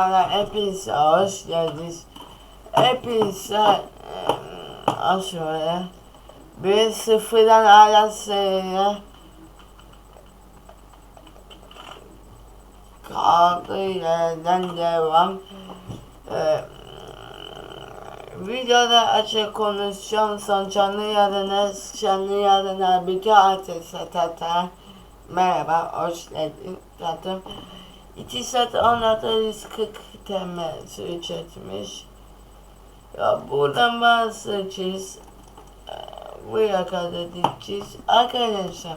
Merhabalar, hepinize hoş geldiniz. Hepinize aşağıya bir sıfırdan hala seriye kaldığı yerden devam. Ee, videoda açık konuşacağım. Son canlı yarına, canlı yarına bir artist tata. Merhaba, hoş geldin tatlım. 2 saat 1640 TL ücretmiş. Ya buradan bahsedeceğiz. Buraya kadar gideceğiz. Arkadaşlar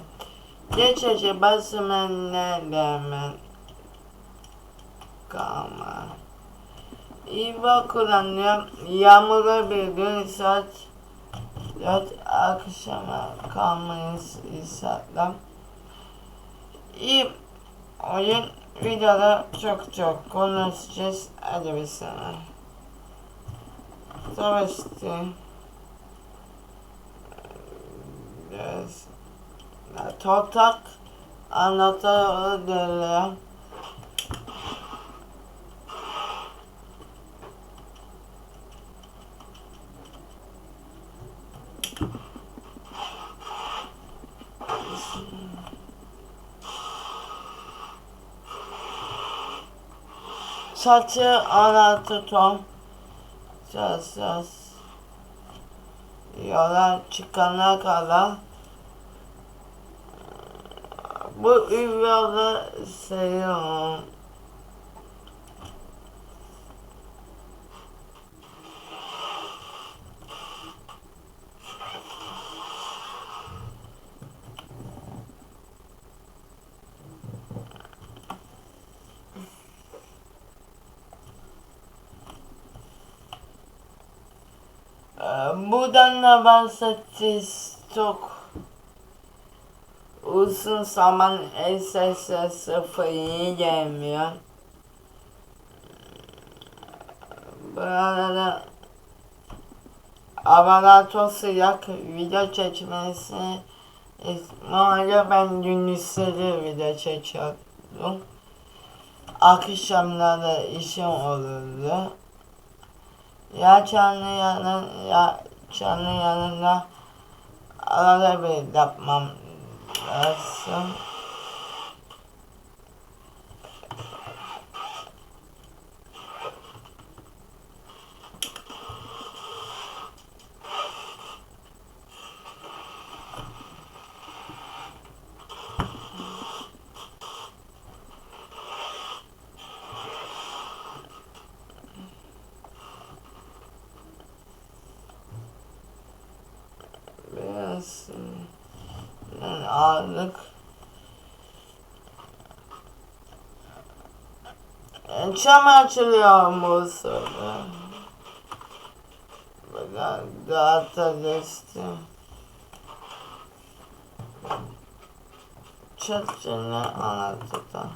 geçici basmenlerle hemen kalma. İva kullanıyorum. Yağmurlu bir gün saat 4 akşama kalmayı istedim. İyi oyun videoda çok çok konuşacağız. Hadi bir sana. Savaştı. Yes. Totak anlatıyor Saçı anlatı ton. Söz söz. Yola çıkana kadar bu yolu seviyorum. Buradan da bahsedeceğiz çok uzun zaman SSS sıfırı gelmiyor. Burada havalar çok sıcak video çekmesi İsmail'e ben gündüzleri video çekiyordum. Akşamları işim olurdu. Ya canlı yanın ya canlı yanında arada bir yapmam lazım. Biraz yani ağırlık E, Çam açılıyor bu sırada. Bakın dağıta geçtim. Çatçını anlatıda.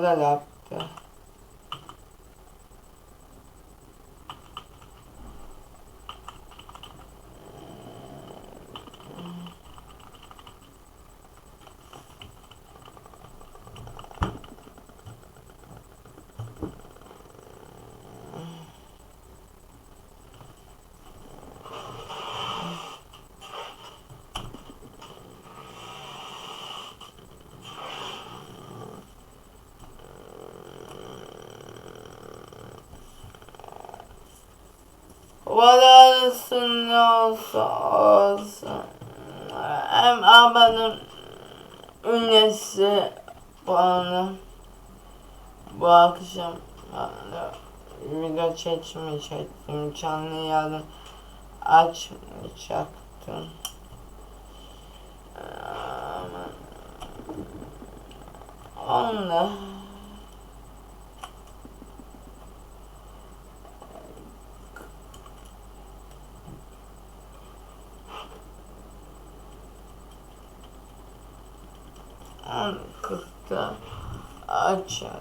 nakaganap Varasın olsa olsun. Hem abanın ünnesi puanı bu akşam video çekmeyecektim. Canlı yarın açmayacaktım. Ama Açalım.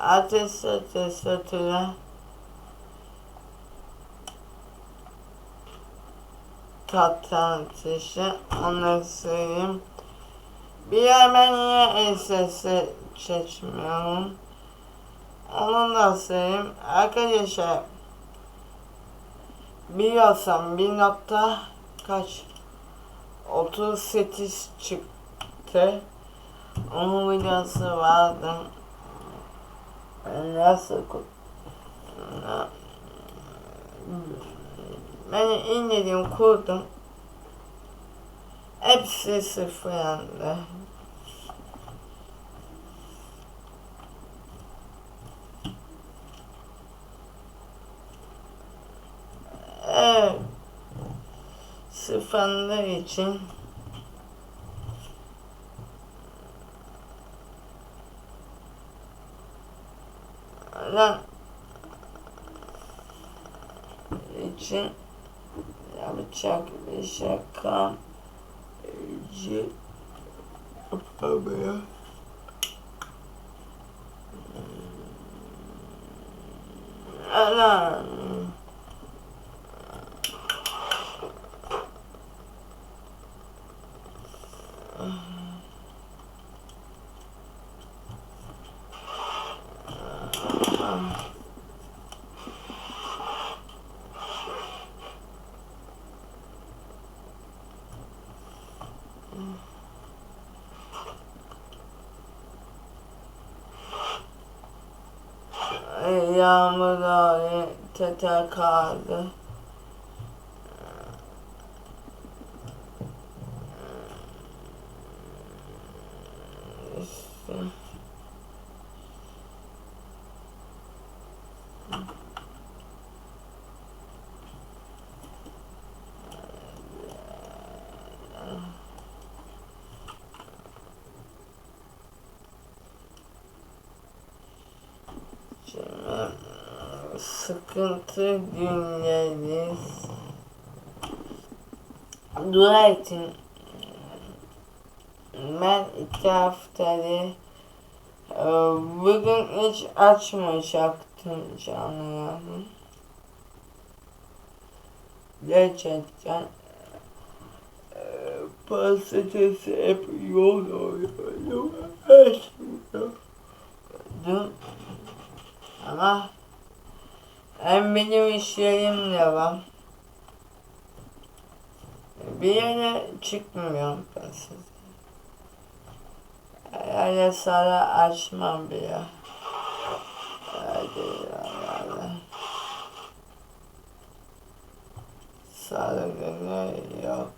Ateş ateş atıla. Kaptan ateşi. Onları söyleyeyim. Bir hemen niye SS'i seçmiyorum. Onu da söyleyeyim. Arkadaşlar biliyorsam bir nokta kaç 38 çıktı. Onun videosu vardı. Nasıl ben indirdim kurdum. Hepsi sıfırlandı. Evet. Sıfırlandığı için için yapacak bir şaka yapamıyor. Lan Yağmur ağrı teter kaldı. Sıkıntı günleriz. Dua için ben iki haftadır e, bugün hiç açmayacaktım canım. Gerçekten e, pastacısı hep yol oluyor. Açmıyordum. Ama hem benim işlerim de var. Bir yere çıkmıyorum size. Herhalde sana açmam bile. Hadi herhalde. Sarı günü yok.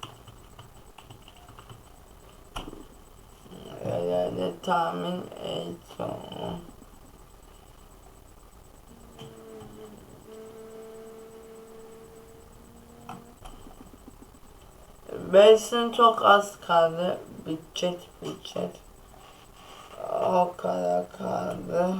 Herhalde tahmin ediyorum. Besin çok az kaldı. Bitecek bitecek. O kadar kaldı.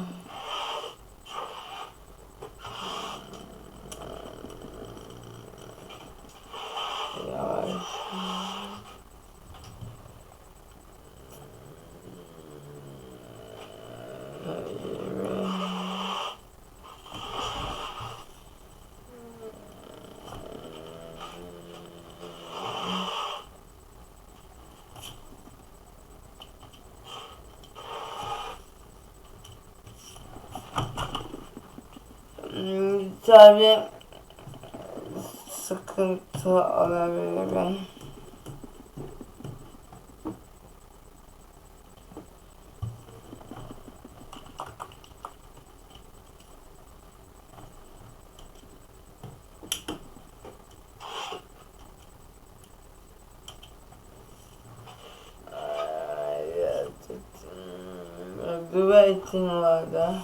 Tabii sıkıntı olabilir ben. Ay, gerçekten. Güvercin vardı.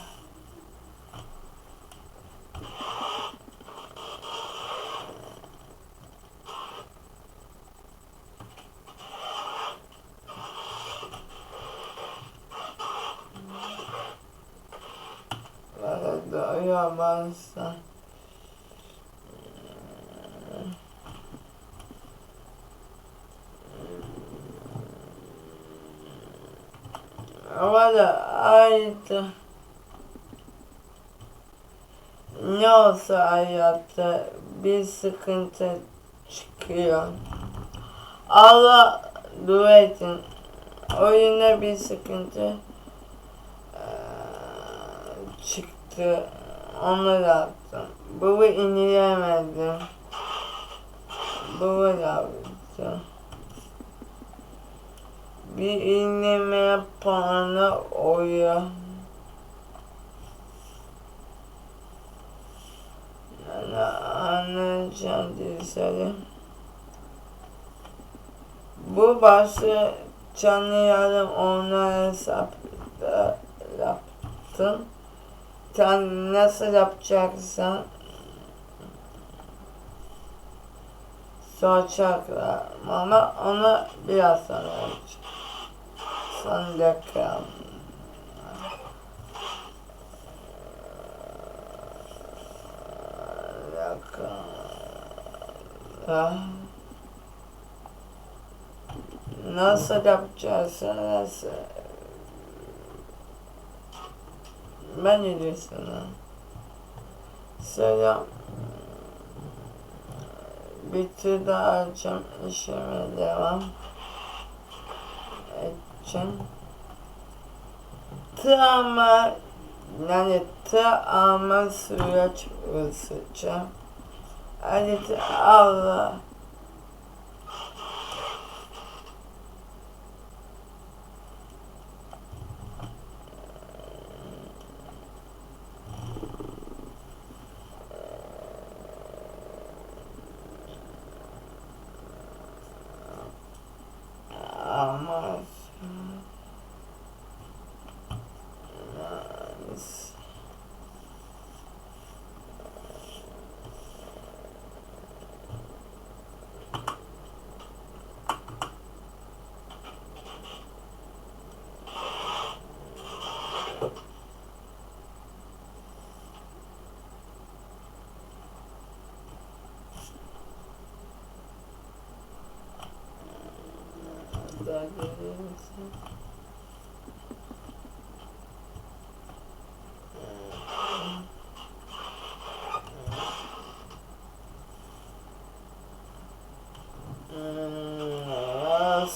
Aydı. Ne olsa hayatta bir sıkıntı çıkıyor. Allah dua edin. Oyuna bir sıkıntı çıktı. Onu yaptım. Bunu indiremedim. Bunu yaptım. Bir indirme puanı oyu. Yani anlayacağım söyleyeyim. Bu başlı canlı yardım ona hesapta yaptım. Sen nasıl yapacaksan soracaklar ama onu biraz sonra olacak. Son. Dakika. Ah. Nasıl yapacağız? Nasıl? Ben ne diyorsun lan? Selam. Bir daha açacağım. işime devam edeceğim. Travma yani travma süreç ısıtacağım. Hadi Allah.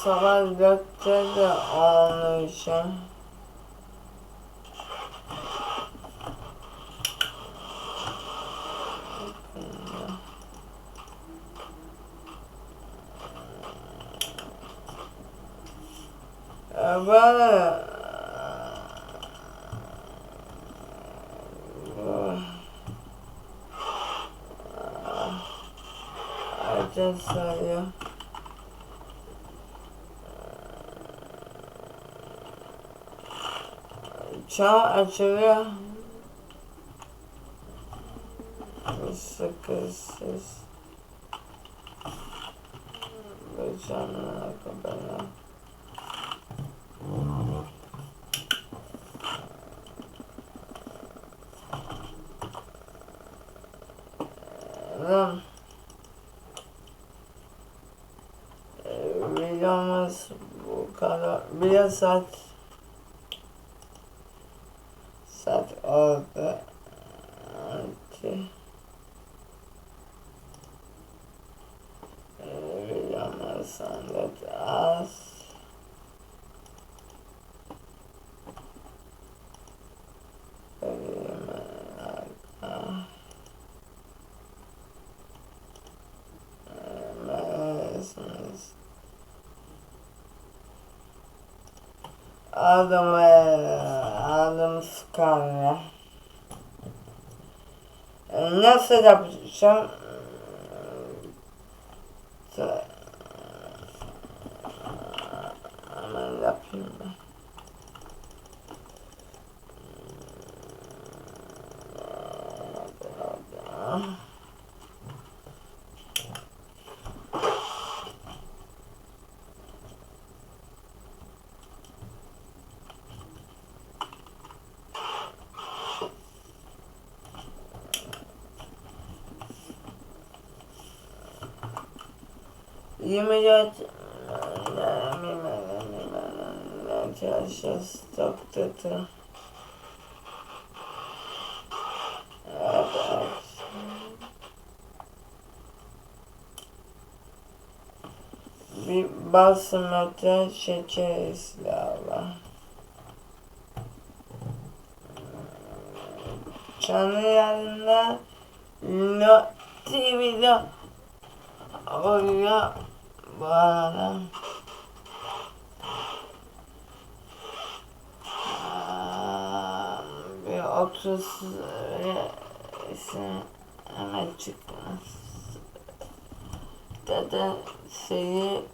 Sabah dörtte de olmuşum. Bana Herkes sayıyor. Çağ açılıyor. Sıkısız. Bu canına kadar. Ee, Videomuz bu kadar. Bir saat saat oldu. Hadi. Ee, Videomuz sonunda az. Ee, Mısınız? Adım adım Scarlett. Nasıl yapacağım? 24 arkadaşlar stop dedi. Evet. Bir basmada çekeriz galiba. Canlı yanında Lot TV'de oluyor. Aa, Bir 30 resim hemen çıkmaz. Dede şeyi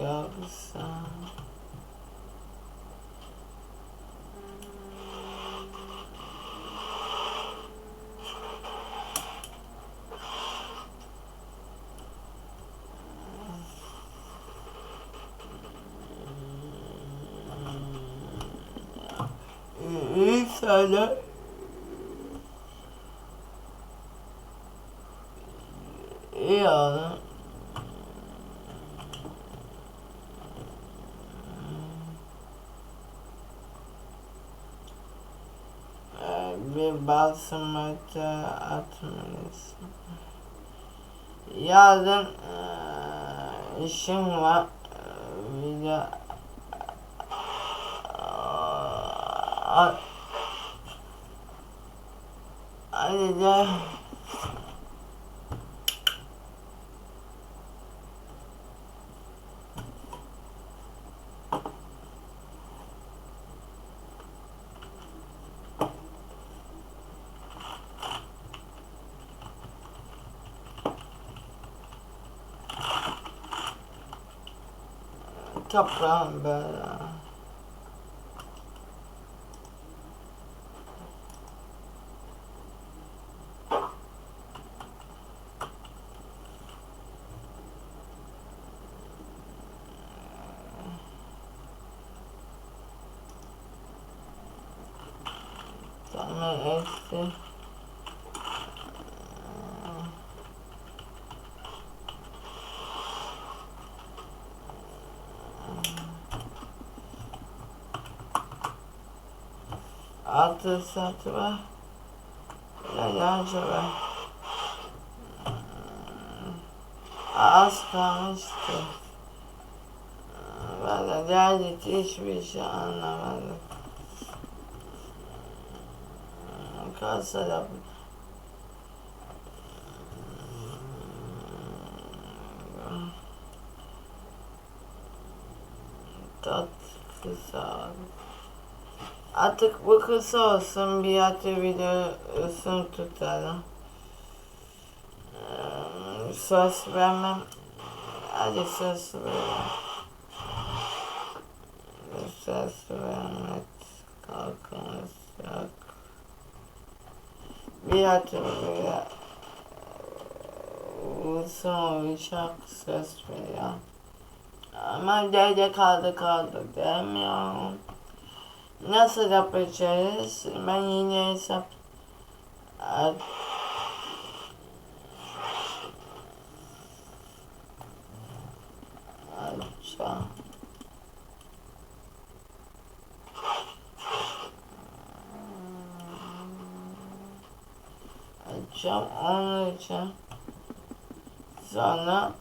yoksa İnsanlar yani Ee, bir basmati atmalısın. Yarın eee, işim var. Bir de Ayrıca toprağım böyle. Altı satı var. Yayancı var. Az kalmıştı. Valla geldik hiçbir şey anlamadım. Kasa yap. Tat kısa. Artık bu kısa olsun bir atı videosunu tutalım. Ee, Söz vermem. Hadi söz vermem. Söz vermek kalkınız yok. Bir atı böyle uzun uçak söz veriyor. Ama dede kaldı kaldı demiyorum. Yapacağız? Ben yine hesap at açacağım. Açacağım onun için. Sonra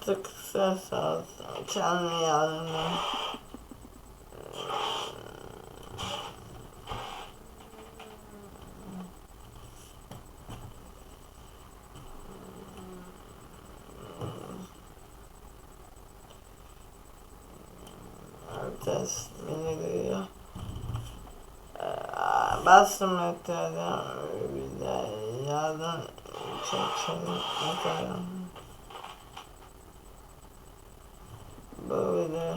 Kıstık ses. Kendi yarını. Ateş beni duyuyor. Ee, Bastım metrodan bir de yardım çekelim metrodan. Böyle.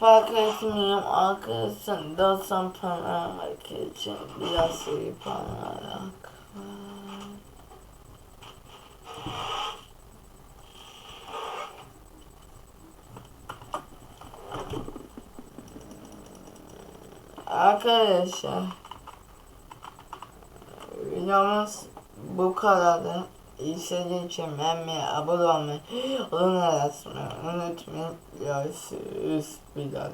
Etmiyorum arkasında sampanamak için biraz suyu panarak. Arkadaşlar videomuz bu kadardı. İçin beğenmeyi, abone olmayı, onun arasını unutmayın. Görüşürüz bir daha.